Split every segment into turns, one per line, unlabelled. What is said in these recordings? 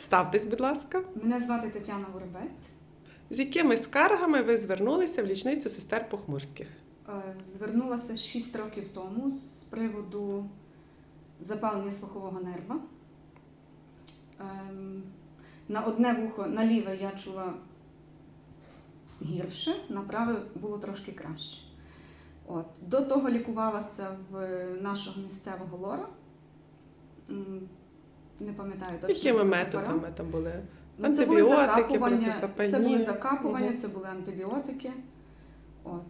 Представтесь, будь ласка,
Мене звати Тетяна Воробець.
з якими скаргами ви звернулися в лічницю сестер Похмурських?
Е, Звернулася 6 років тому з приводу запалення слухового нерва. Ем, На одне вухо на ліве я чула гірше, на праве було трошки краще. От. До того лікувалася в нашого місцевого лора. Не пам'ятаю точно.
Якими методами там були?
Ну, це були
Антибіотики,
закапування, це були закапування,
Мгм.
це були антибіотики. От.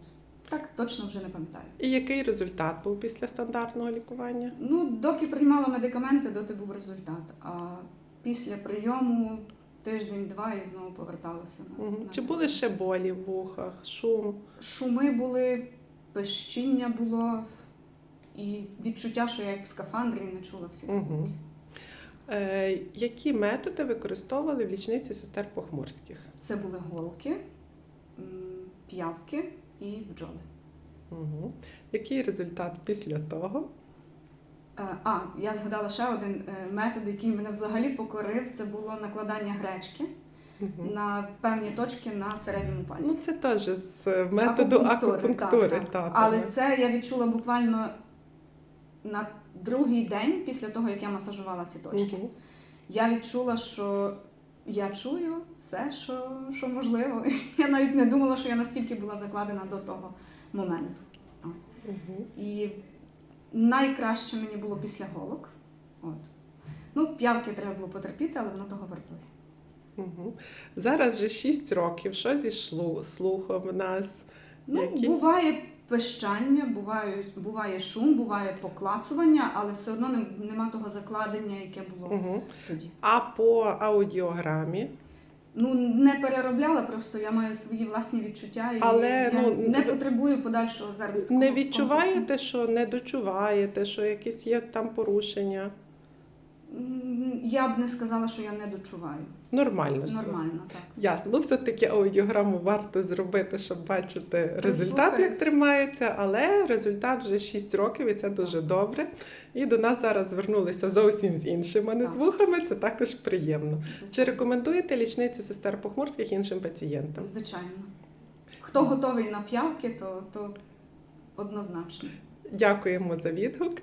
Так точно вже не пам'ятаю.
І який результат був після стандартного лікування?
Ну, доки приймала медикаменти, доти був результат. А після прийому тиждень-два і знову поверталася на,
Мгм.
на
Чи були ще болі в вухах, шум?
шуми були, пищіння було і відчуття, що я як в скафандрі не чула всі ці
Мгм.
звуки.
Е, які методи використовували в лічниці сестер Похмурських?
Це були голки, п'явки і бджоли.
Угу. Який результат після того?
Е, А, я згадала ще один е, метод, який мене взагалі покорив. Це було накладання гречки
Мгм.
на певні точки на середньому пальці.
Ну, це теж з
З
методу акупунктури.
так, так.
та,
Але це я відчула буквально на другий день після того, як я масажувала ці точки.
Мгм.
Я відчула, що я чую все, що, що можливо. Я навіть не думала, що я настільки була закладена до того моменту.
Мгм.
І найкраще мені було після голок. От. Ну, п'явки треба було потерпіти, але воно того вартує.
Мгм. Зараз вже 6 років. Що зі слухом нас?
Ну,
Які?
буває пищання, буває, буває шум, буває поклацування, але все одно нем- нема того закладення, яке було
Мгм.
тоді.
А по аудіограмі?
Ну, не переробляла, просто я маю свої власні відчуття і
Але,
я
ну,
не потребую подальшого зараз.
Не
комплексу.
відчуваєте, що не дочуваєте, що якісь є там порушення?
Я б не сказала, що я не дочуваю.
Нормально. все.
Нормально, так.
Ясно. Ну, все-таки аудіограму варто зробити, щоб бачити результат, як тримається, але результат вже 6 років, і це дуже добре. І до нас зараз звернулися зовсім з іншими
Так.
незвухами, це також приємно. Чи рекомендуєте лічницю сестер Похмурських іншим пацієнтам?
Звичайно. Хто готовий на п'явки, то, то однозначно.
Дякуємо за відгук.